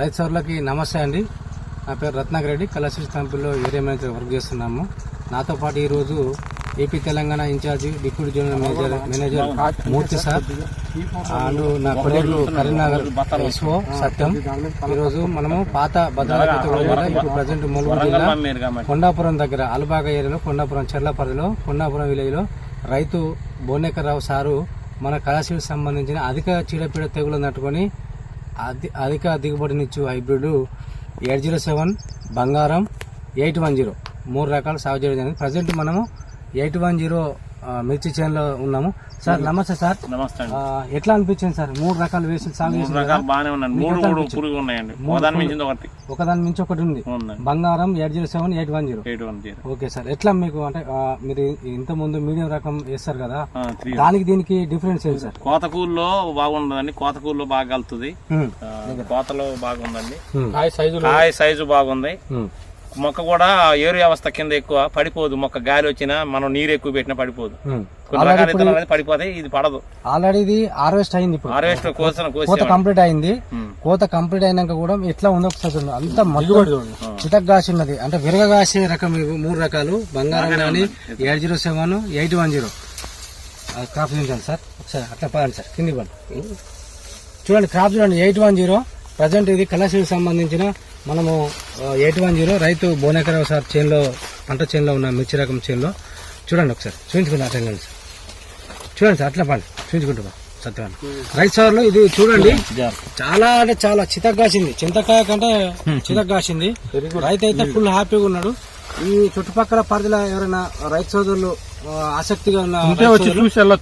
రైతు సోదరులకి నమస్తే అండి. నా పేరు రత్నాకర్ రెడ్డి. కలర్సిస్ కంపెనీలో ఏరియా మేనేజర్ వర్క్ చేస్తున్నాము. నాతో పాటు ఈరోజు AP Telangana incharge deputy general manager manager Murthy sir. And నా కొలీగ్ కరీంనగర్ ఎస్ఓ సత్యం. ఈరోజు మనము పాత భద్రాద్రి ఇప్పుడు ప్రజెంట్ ములుగు జిల్లా కొండాపురం దగ్గర అలబాగ ఏరియాలో కొండాపురం చెర్ల కొండాపురం విలేజ్లో రైతు బోనేకర్రావు సారు మన కళాశీలకు సంబంధించిన అధిక చీడపీడ తెగులు నట్టుకొని అధిక దిగుబడినిచ్చు hybrid eight zero seven Bangaram eight one zero. మూడు రకాల సాగు చేయడం జరిగింది ప్రజెంట్ మనము ఎయిట్ వన్ జీరో మిర్చి చేనులో ఉన్నాము. సార్ నమస్తే. సార్. నమస్తే ఎట్లా అనిపించింది సార్? మూడు రకాలు వేసి సాగు మూడు రకాలు బాగానే ఉన్నాయండి మూడు మూడు పురుగు ఉన్నాయండి. ఒకదాని మించింది ఒకటి. ఒకదాని మించి ఒకటి ఉంది. Bangaram eight zero seven eight one zero. Eight one zero. Okay sir. ఎట్లా మీకు అంటే మీరు ఇంత ముందు మీడియం రకం వేస్తారు కదా దానికి దీనికి డిఫరెన్స్ ఏంటి సార్? కోతకూరులో బాగుండదండి. కోతకూరులో బాగా కలుతుంది. కోతలో కాయ సైజు బాగుంది. మొక్క కూడా ఏరు వ్యవస్థ కింద ఎక్కువ పడిపోదు. మొక్క గాలి వచ్చినా మనం నీరు ఎక్కువ పెట్టినా పడిపోదు. ఉమ్. కొన్ని రకాల విత్తనాలు అనేది పడిపోతాయి ఇది పడదు. ఆల్రెడీ ఇది హార్వెస్ట్ అయింది ఇప్పుడు. హార్వెస్ట్ కోసిన కోత కంప్లీట్ అయింది. కోత కంప్లీట్ అయినాక కూడా ఎట్లా ఉందో ఒకసారి చూడండి. అంత మొత్తం చితక్ ఉన్నది. అంటే విరగగాసే రకం మూడు రకాలు. బంగారం కానీ eight zero seven eight one zero. Crop చూపించండి సార్. ఒకసారి అట్లా పదండి సార్. కింది పడండి. చూడండి క్రాప్ చూడండి. Eight one zero. ప్రజెంట్ ఇది కళాశాలకు సంబంధించిన మనము ఎయిట్ వన్ జీరో రైతు బోనేకరావు సార్ చేనులో పంట చేనులో ఉన్న మిర్చి రకం చేనులో. చూడండి ఒకసారి చూపించుకుంటా అట్లా సార్ చూడండి సార్ అట్లా పండి చూపించుకుంటా సత్యవాన్. రైతు సార్లు ఇది చూడండి చాలా అంటే చాలా చితక్ కాసింది చింతకాయ కంటే చితక్ కాసింది రైతు అయితే ఫుల్ హ్యాపీగా ఉన్నాడు. ఈ చుట్టుపక్కల పరిధిలో ఎవరైనా రైతు సోదరులు ఆసక్తిగా ఉన్న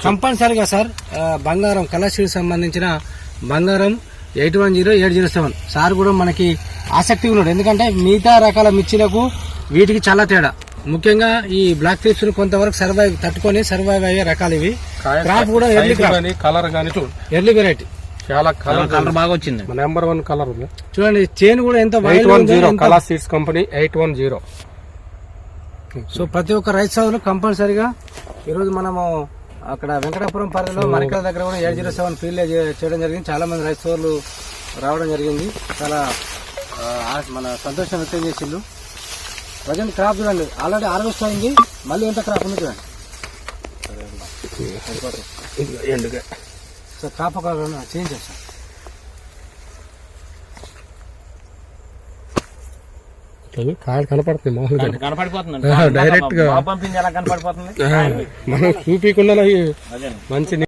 కంపల్సరిగా సార్ బంగారం కళాశీలకు సంబంధించిన Bangaram eight one zero eight zero seven. Sir కూడా మనకి ఆసక్తిగా ఉన్నాడు. ఎందుకంటే మిగతా రకాల మిర్చిలకు వీటికి చాలా తేడా. ముఖ్యంగా ఈ బ్లాక్ టిప్స్ కొంతవరకు సర్వైవ్ తట్టుకొని సర్వైవ్ అయ్యే రకాలు ఇవి. క్రాప్ కూడా ఎర్లీ కలర్ కానీ చూడు. ఎర్లీ వెరైటీ చాలా కలర్ కలర్ బాగా వచ్చింది. నెంబర్ వన్ కలర్ ఉంది. చూడండి చైన్ కూడా ఎంత eight one zero colour seeds company eight one zero so ప్రతి ఒక్క రైతు సోదరులు కంపల్సరిగా ఈరోజు మనము అక్కడ వెంకటాపురం పరిధిలో మరికల దగ్గర కూడా ఎయిట్ జీరో సెవెన్ ఫీల్డ్ చేయడం జరిగింది. చాలా మంది రైతు సోదరులు రావడం జరిగింది. చాలా మన సంతోషం వ్యక్తం చేసిండు. ప్రజెంట్ క్రాప్ చూడండి. ఆల్రెడీ హార్వెస్ట్ అయింది. మళ్ళీ ఎంత క్రాప్ ఉంది చూడండి. ఎండుగా సో క్రాప్ ఒక చేంజ్ చేస్తాం. కాయలు కనపడుతుంది మామూలుగా. కనపడిపోతుందండి డైరెక్ట్గా. బాగా పంపించి ఎలా కనపడిపోతుంది? మనం చూపించకుండా అదే మంచి